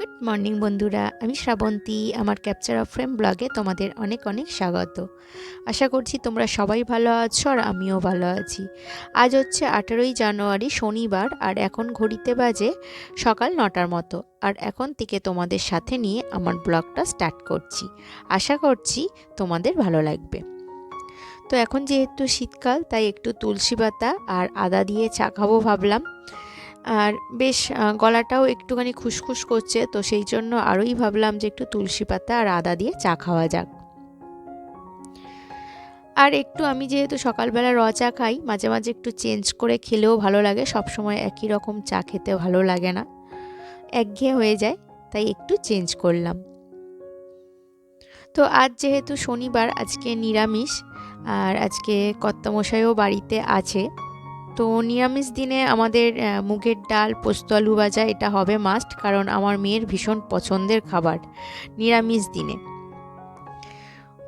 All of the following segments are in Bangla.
গুড মর্নিং বন্ধুরা, আমি শ্রাবন্তী, আমার ক্যাপচার অফ ফ্রেম ব্লগে তোমাদের অনেক অনেক স্বাগত। আশা করছি তোমরা সবাই ভালো আছো আর আমিও ভালো আছি। আজ হচ্ছে আঠেরোই জানুয়ারি, শনিবার, আর এখন ঘড়িতে বাজে সকাল নটার মতো। আর এখন থেকে তোমাদের সাথে নিয়ে আমার ব্লগটা স্টার্ট করছি। আশা করছি তোমাদের ভালো লাগবে। তো এখন যেহেতু শীতকাল, তাই একটু তুলসী পাতা আর আদা দিয়ে চা খাব ভাবলাম। আর বেশ গলাটাও একটুখানি খুসখুস করছে, তো সেই জন্য আরোই ভাবলাম যে একটু তুলসী পাতা আর আদা দিয়ে চা খাওয়া যাক। আর একটু আমি যেহেতু সকালবেলা র চা খাই, মাঝে মাঝে একটু চেঞ্জ করে খেলেও ভালো লাগে সব সময় একই রকম চা খেতে ভালো লাগে না। একঘেয়ে হয়ে যায়, তাই একটু চেঞ্জ করলাম। তো আজ যেহেতু শনিবার, আজকে নিরামিষ, আর আজকে কর্তামশাইও বাড়িতে আছে তো নিরামিষ দিনে আমাদের মুগের ডাল, পোস্ত, আলু ভাজা, এটা হবে মাস্ট কারণ আমার মেয়ের ভীষণ পছন্দের খাবার নিরামিষ দিনে।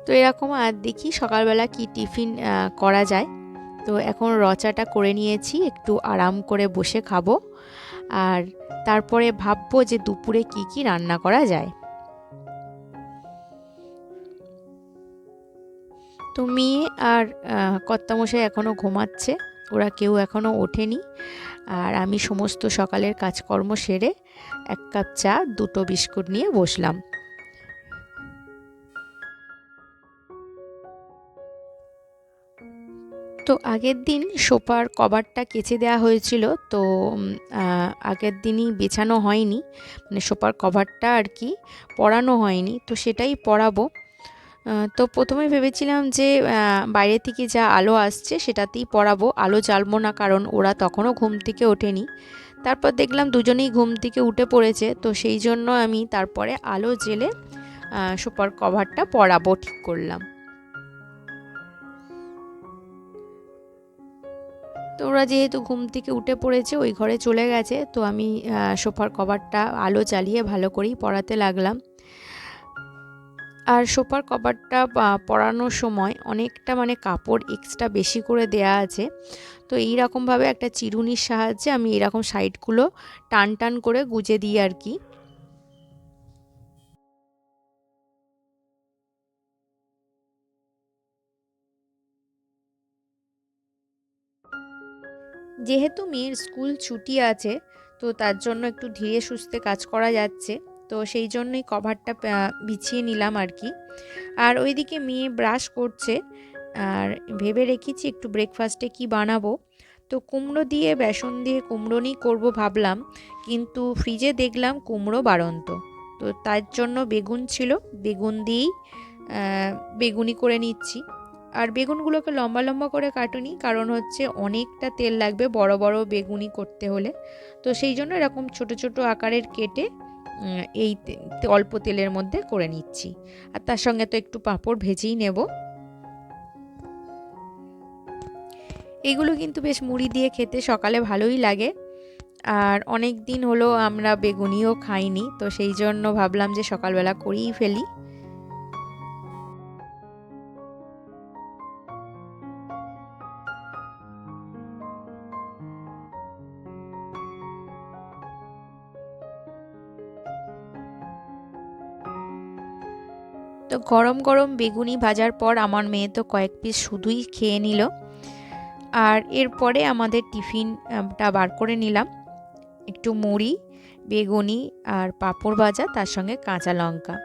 তো এরকম আর দেখি সকালবেলা কি টিফিন করা যায়। তো এখন রচাটা করে নিয়েছি, একটু আরাম করে বসে খাব। আর তারপরে ভাববো যে দুপুরে কি কি রান্না করা যায়। তো মেয়ে আর কর্তামশাই এখনও ঘুমাচ্ছে। ওরা কেউ এখনও ওঠেনি। আর আমি সমস্ত সকালের কাজকর্ম সেরে এক কাপ চা, দুটো বিস্কুট নিয়ে বসলাম। তো আগের দিন সোফার কভারটা কেচে দেওয়া হয়েছিল, তো আগের দিনই বেছানো হয়নি। মানে সোফার কভারটা আর কি পরানো হয়নি, তো সেটাই পরাবো। তো প্রথমে ভেবেছিলাম যে বাইরে থেকে যা আলো আসছে সেটাতেই পড়াবো। আলো জ্বালবো না, কারণ ওরা তখনও ঘুম থেকে ওঠেনি। তারপর দেখলাম দুজনেই ঘুম থেকে উঠে পড়েছে, তো সেই জন্য আমি তারপরে আলো জেলে সুপার কভারটা পরাবো ঠিক করলাম। তো ওরা যেহেতু ঘুম থেকে উঠে পড়েছে, ওই ঘরে চলে গেছে, তো আমি সোফার কভারটা আলো চালিয়ে ভালো করেই পড়াতে লাগলাম। আর সোফার কভারটা পরানোর সময় অনেকটা মানে কাপড় এক্সট্রা বেশি করে দেয়া আছে। তো এই রকমভাবে একটা চিরুনির সাহায্যে আমি এরকম সাইডগুলো টান টান করে গুজে দিই আর কি। যেহেতু মেয়ের স্কুল ছুটি আছে, তো তার জন্য একটু ধীরে সুস্থে কাজ করা যাচ্ছে। তো সেই জন্যই কভারটা বিছিয়ে নিলাম আর কি আর ওইদিকে মেয়ে ব্রাশ করছে। আর ভেবে রেখেছি একটু ব্রেকফাস্টে কি বানাবো। তো কুমড়ো দিয়ে, বেসন দিয়ে কুমড়োনি করব ভাবলাম। কিন্তু ফ্রিজে দেখলাম কুমড়ো বাড়ন্ত। তো তার জন্য বেগুন ছিল। বেগুন দিয়েই বেগুনি করে নিচ্ছি। আর বেগুনগুলোকে লম্বা লম্বা করে কাটুনি। কারণ হচ্ছে অনেকটা তেল লাগবে বড় বড় বেগুনি করতে হলে। তো সেই জন্য এরকম ছোট ছোট আকারের কেটে এই অল্প তেলের মধ্যে করে নিচ্ছি। আর তার সঙ্গে তো একটু পাঁপড় ভেজেই নেব। এগুলো কিন্তু বেশ মুড়ি দিয়ে খেতে সকালে ভালোই লাগে। আর অনেক দিন হলো আমরা বেগুনিও খাইনি, তো সেই জন্য ভাবলাম যে সকালবেলা করেই ফেলি। গরম গরম বেগুনি ভাজার পর আমার মেয়ে তো কয়েক পিস শুধুই খেয়ে নিল। আর এরপরে আমাদের টিফিনটা বার করে নিলাম। একটু মুড়ি, বেগুনি আর পাঁপড় ভাজা, তার সঙ্গে কাঁচা লঙ্কা।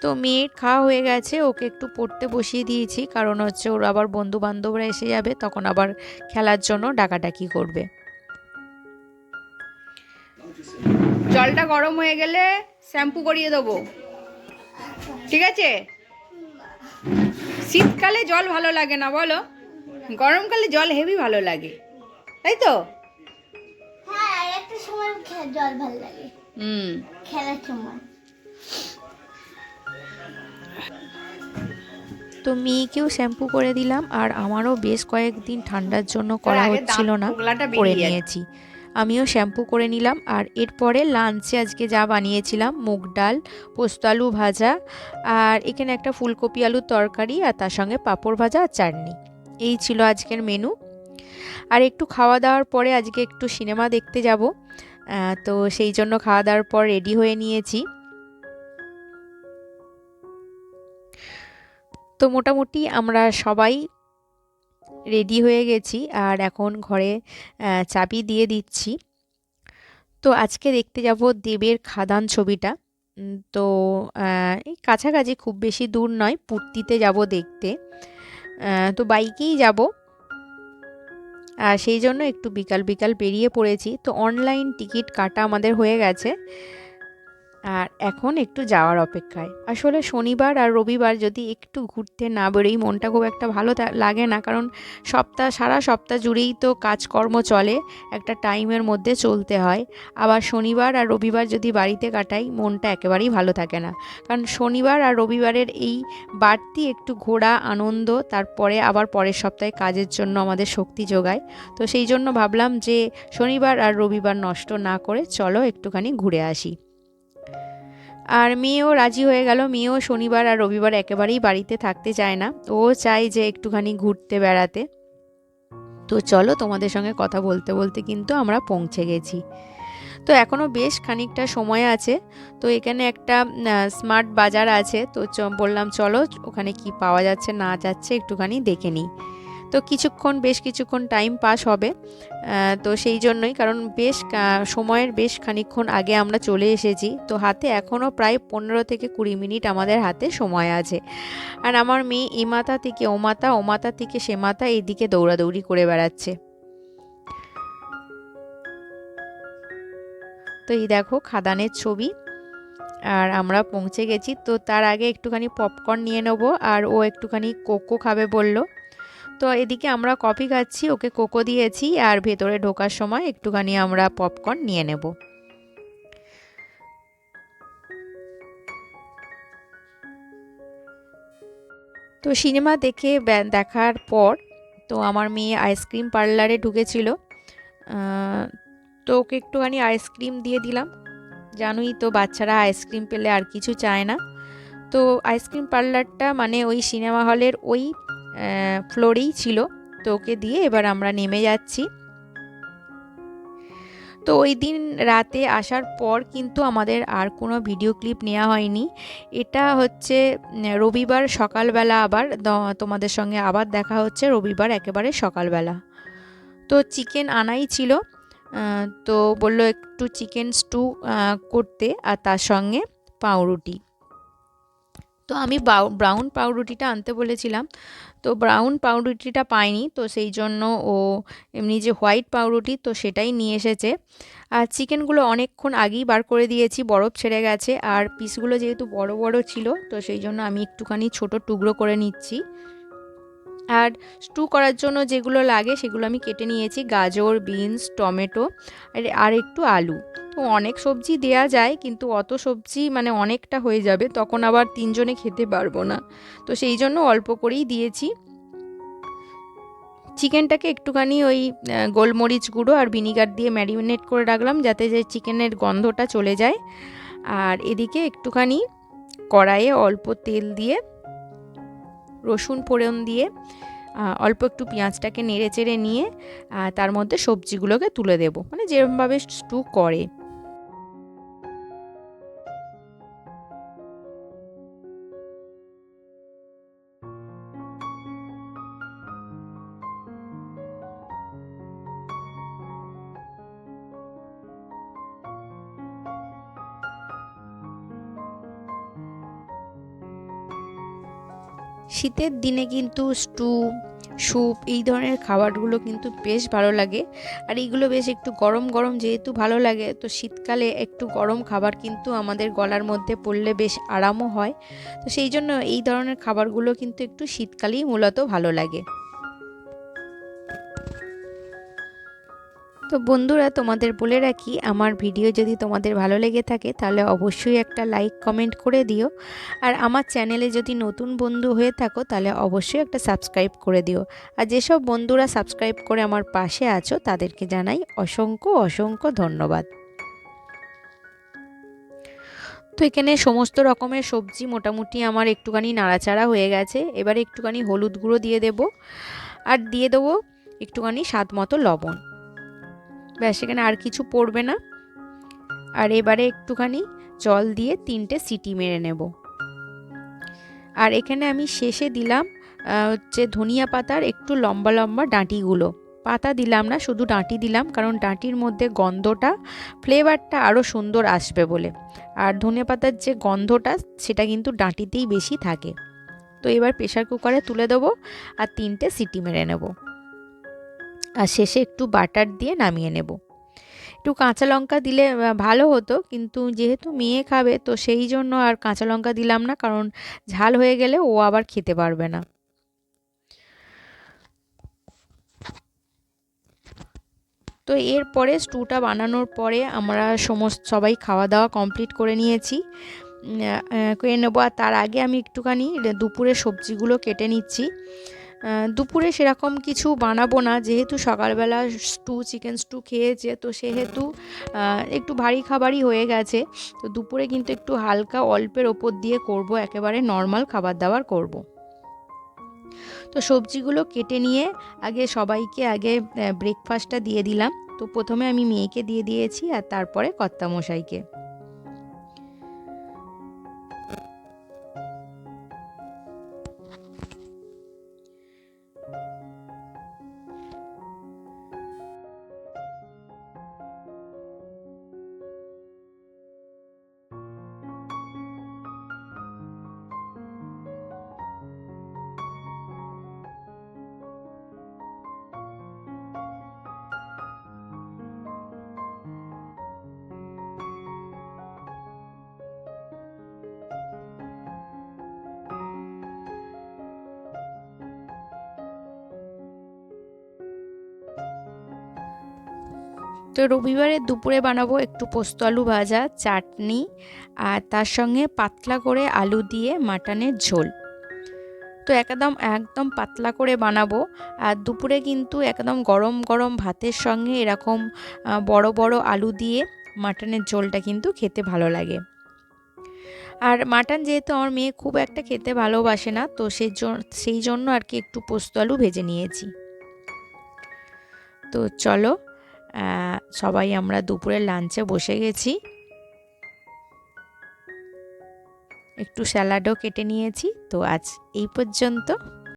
তো মেয়ের খাওয়া হয়ে গেছে, ওকে একটু পড়তে বসিয়ে দিয়েছি, কারণ হচ্ছে ওর আবার বন্ধু বান্ধবরা এসে যাবে, তখন আবার খেলার জন্য ডাকাডাকি করবে। জলটা গরম হয়ে গেলে শ্যাম্পু করিয়ে দেবো। ঠিক আছে? শীতকালে জল ভালো লাগে না বলো। গরমকালে জল হেভি ভালো লাগে তাই তো? হ্যাঁ আর একটা সময় খে- জল ভালো লাগে। হুম। খেলার সময়। তো মেয়েকেও শ্যাম্পু করে দিলাম আর আমারও বেশ কয়েকদিন ঠান্ডার জন্য করা হচ্ছিল না করে নিয়েছি। আমিও শ্যাম্পু করে নিলাম। আর এরপরে লাঞ্চে আজকে যা বানিয়েছিলাম, মুগ ডাল, পোস্ত আলু ভাজা, আর এখানে একটা ফুলকপি আলুর তরকারি, আর তার সঙ্গে পাঁপড় ভাজা আর চাটনি। এই ছিল আজকের মেনু আর একটু খাওয়া দাওয়ার পরে আজকে একটু সিনেমা দেখতে যাব। তো সেই জন্য খাওয়া দাওয়ার পর রেডি হয়ে নিয়েছি। তো মোটামুটি আমরা সবাই রেডি হয়ে গেছি আর এখন ঘরে চাবি দিয়ে দিচ্ছি। তো আজকে দেখতে যাব দেবের খাদান ছবিটা। তো এই কাছাকাছি খুব বেশি দূর নয়, পূর্তিতে যাব দেখতে। তো বাইকেই যাব। আর সেই জন্য একটু বিকাল বিকাল বেরিয়ে পড়েছি। তো অনলাইন টিকিট কাটা আমাদের হয়ে গেছে। আর এখন একটু যাওয়ার অপেক্ষায়। আসলে শনিবার আর রবিবার যদি একটু ঘুরতে না বেরোই, মনটা খুব একটা ভালো লাগে না। কারণ সপ্তাহ, সারা সপ্তাহ জুড়েই তো কাজকর্ম চলে, একটা টাইমের মধ্যে চলতে হয়। আবার শনিবার আর রবিবার যদি বাড়িতে কাটাই, মনটা একেবারেই ভালো থাকে না। কারণ শনিবার আর রবিবারের এই বাড়তি একটু ঘোরা, আনন্দ, তারপরে আবার পরের সপ্তাহে কাজের জন্য আমাদের শক্তি যোগায়। তো সেই জন্য ভাবলাম যে শনিবার আর রবিবার নষ্ট না করে চলো একটুখানি ঘুরে আসি। আর মেয়েও রাজি হয়ে গেল। মেয়েও শনিবার আর রবিবার একেবারেই বাড়িতে থাকতে চায় না। ও চায় যে একটুখানি ঘুরতে বেড়াতে। তো চলো তোমাদের সঙ্গে কথা বলতে বলতে কিন্তু আমরা পৌঁছে গেছি। তো এখনও বেশ খানিকটা সময় আছে। তো এখানে একটা স্মার্ট বাজার আছে। তো বললাম, চলো, ওখানে কি পাওয়া যাচ্ছে না যাচ্ছে একটুখানি দেখে নিই। তো কিছুক্ষণ, বেশ কিছুক্ষণ টাইম পাস হবে। তো সেই জন্যই, কারণ বেশ সময়ের বেশ খানিকক্ষণ আগে আমরা চলে এসেছি। তো হাতে এখনও প্রায় পনেরো থেকে কুড়ি মিনিট আমাদের হাতে সময় আছে। আর আমার মেয়ে মাথা থেকে ও মাথা ও মাথা থেকে সে মাথা এইদিকে দৌড়াদৌড়ি করে বেড়াচ্ছে। তো এই দেখো খাদানের ছবি। আর আমরা পৌঁছে গেছি। তো তার আগে একটুখানি পপকর্ন নিয়ে নেব। আর ও একটুখানি কোকো খাবে বলল। তো এদিকে আমরা কফি খাচ্ছি, ওকে কোকো দিয়েছি আর ভেতরে ঢোকার সময় একটুখানি আমরা পপকর্ন নিয়ে নেব। তো সিনেমা দেখে দেখার পর তো আমার মেয়ে আইসক্রিম পার্লারে ঢুকেছিল। তো ওকে একটুখানি আইসক্রিম দিয়ে দিলাম। জানোই তো বাচ্চারা আইসক্রিম পেলে আর কিছু চায় না। তো আইসক্রিম পার্লারটা মানে ওই সিনেমা হলের ওই ফ্লোরেই ছিল। তো ওকে দিয়ে এবার আমরা নেমে যাচ্ছি। তো ওই দিন রাতে আসার পর কিন্তু আমাদের আর কোনো ভিডিও ক্লিপ নেওয়া হয়নি। এটা হচ্ছে রবিবার সকালবেলা আবার তোমাদের সঙ্গে আবার দেখা হচ্ছে। রবিবার একেবারে সকালবেলা। তো চিকেন আনাই ছিল। তো বলল একটু চিকেন স্টু করতে আর তার সঙ্গে পাউরুটি। তো আমি ব্রাউন পাউরুটিটা আনতে বলেছিলাম। তো ব্রাউন পাউরুটিটা পাইনি, তো সেই জন্য ও এমনি যে হোয়াইট পাউরুটি, তো সেটাই নিয়ে এসেছে। আর চিকেনগুলো অনেকক্ষণ আগেই বার করে দিয়েছি, বরফ ছেড়ে গেছে। আর পিসগুলো যেহেতু বড় বড় ছিল, তো সেই জন্য আমি একটুখানি ছোট টুকরো করে নিচ্ছি। আর স্টু করার জন্য যেগুলো লাগে, সেগুলো আমি কেটে নিয়েছি। গাজর বিনস টমেটো আর একটু আলু। অনেক সবজি দেয়া যায়, কিন্তু অত সবজি মানে অনেকটা হয়ে যাবে, তখন আবার তিনজনে খেতে পারব না। তো সেই জন্য অল্প করেই দিয়েছি। চিকেনটাকে একটুখানি ওই গোলমরিচ গুঁড়ো আর ভিনিগার দিয়ে ম্যারিনেট করে রাখলাম, যাতে যে চিকেনের গন্ধটা চলে যায়। আর এদিকে একটুখানি কড়াইয়ে অল্প তেল দিয়ে, রসুন ফোড়ন দিয়ে অল্প একটু পেঁয়াজটাকে নেড়ে চেড়ে নিয়ে তার মধ্যে সবজিগুলোকে তুলে দেব। মানে যেরকমভাবে স্টু করে। শীতের দিনে কিন্তু স্টু স্যুপ এই ধরনের খাবারগুলো কিন্তু বেশ ভালো লাগে। আর এইগুলো বেশ একটু গরম গরম যেহেতু ভালো লাগে, তো শীতকালে একটু গরম খাবার কিন্তু আমাদের গলার মধ্যে পড়লে বেশ আরামও হয়। তো সেই জন্য এই ধরনের খাবারগুলো কিন্তু একটু শীতকালেই মূলত ভালো লাগে। তো বন্ধুরা, তোমাদের বলে রাখি, আমার ভিডিও যদি তোমাদের ভালো লেগে থাকে, তাহলে অবশ্যই একটা লাইক, কমেন্ট করে দিও। আর আমার চ্যানেলে যদি নতুন বন্ধু হয়ে থাকো, তাহলে অবশ্যই একটা সাবস্ক্রাইব করে দিও। আর যেসব বন্ধুরা সাবস্ক্রাইব করে আমার পাশে আছো, তাদেরকে জানাই অসংখ্য অসংখ্য ধন্যবাদ। তো এখানে সমস্ত রকমের সবজি মোটামুটি আমার একটুখানি নাড়াচাড়া হয়ে গেছে। এবারে একটুখানি হলুদ গুঁড়ো দিয়ে দেবো। আর দিয়ে দেবো একটুখানি স্বাদ মতো লবণ। ব্যাস, এখানে আর কিছু পড়বে না। আর এবারে একটুখানি জল দিয়ে তিনটে সিটি মেরে নেব। আর এখানে আমি শেষে দিলাম হচ্ছে ধনিয়া পাতার একটু লম্বা লম্বা ডাঁটিগুলো। পাতা দিলাম না, শুধু ডাঁটি দিলাম, কারণ ডাঁটির মধ্যে গন্ধটা, ফ্লেভারটা আরও সুন্দর আসবে বলে। আর ধনিয়া পাতার যে গন্ধটা, সেটা কিন্তু ডাঁটিতেই বেশি থাকে। তো এবার প্রেশার কুকারে তুলে দেবো আর তিনটে সিটি মেরে নেব। আর শেষে একটু বাটার দিয়ে নামিয়ে নেব। একটু কাঁচা লঙ্কা দিলে ভালো হতো, কিন্তু যেহেতু মেয়ে খাবে, তো সেই জন্য আর কাঁচা লঙ্কা দিলাম না, কারণ ঝাল হয়ে গেলে ও আবার খেতে পারবে না। তো এরপরে স্টুটা বানানোর পরে আমরা সমস্ত, সবাই খাওয়া দাওয়া কমপ্লিট করে নিয়েছি। করে নেব, আর তার আগে আমি একটুখানি দুপুরে সবজিগুলো কেটে নিচ্ছি। দুপুরে সেরকম কিছু বানাবো না, যেহেতু সকালবেলা স্টু চিকেন স্টু খেয়েছে, তো সেহেতু একটু ভারী খাবারই হয়ে গেছে। তো দুপুরে কিন্তু একটু হালকা অল্পের ওপর দিয়ে করব, একেবারে নর্মাল খাবার দাবার করব। তো সবজিগুলো কেটে নিয়ে আগে সবাইকে আগে ব্রেকফাস্টটা দিয়ে দিলাম। তো প্রথমে আমি মেয়েকে দিয়ে দিয়েছি আর তারপরে কর্তামশাইকে। তো রবিবারে দুপুরে বানাবো একটু পোস্ত আলু ভাজা, চাটনি আর তার সঙ্গে পাতলা করে আলু দিয়ে মাটনের ঝোল। তো একদম একদম পাতলা করে বানাবো। আর দুপুরে কিন্তু একদম গরম গরম ভাতের সঙ্গে এরকম বড় বড় আলু দিয়ে মাটনের ঝোলটা কিন্তু খেতে ভালো লাগে। আর মাটন যেহেতু আমার মেয়ে খুব একটা খেতে ভালোবাসে না, তো সেই জন্য সেই জন্য আর কি একটু পোস্ত আলু ভেজে নিয়েছি। তো চলো সবাই আমরা দুপুরের লাঞ্চে বসে গেছি। একটু স্যালাডও কেটে নিয়েছি। তো আজ এই পর্যন্ত।